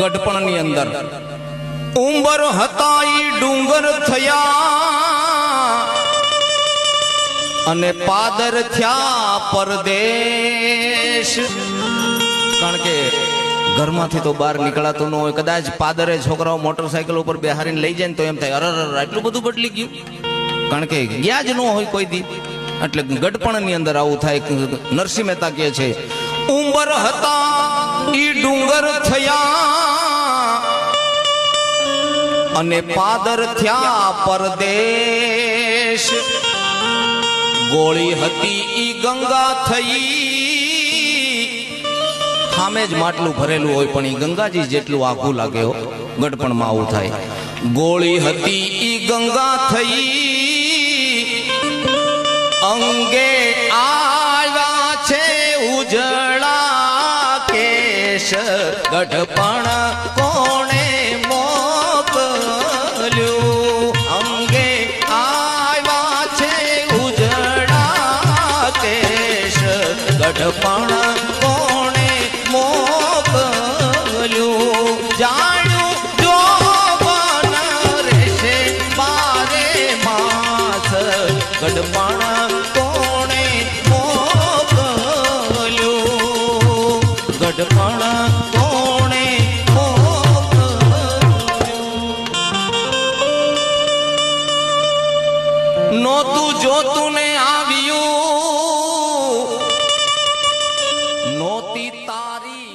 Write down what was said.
ગઢપણની અંદર. ઉંબર હતા ઈ ડુંગર થયા અને પાદર થયા પરદેશ. કારણ કે ઘરમાંથી તો બહાર નીકળાતું ન હોય, કદાચ પાદરે છોકરાઓ મોટરસાયકલ ઉપર બેહારીને લઈ જાય ને તો એમ થાય, અરર અરે આટલું બધું બદલી ગયું. કારણ કે ગયા જ ન હોય કોઈ દી. એટલે ગઢપણની અંદર આવું થાય. નરસિંહ મહેતા કહે છે ઉંબર હતા, ઈ ડુંગર થયા. અને પાદર થયા પરદેશ. ગોળી હતી ઈ ગંગા થઈ. સામે જ માટલું ભરેલું હોય, પણ ઈ ગંગાજી જેટલું આખું લાગે હો ગઢપણમાં આવું થાય. ગોળી હતી ઈ ગંગા થઈ. અંગે કેશ ગઢપણ કોણે મોકલ્યું? અંગે આવ્યા છે ઉજળા કેશ. ગઢપણ કોણે મોકલ્યું? માસ ગઢપણ નોતું જોતું ને આવ્યું. નોતી તારી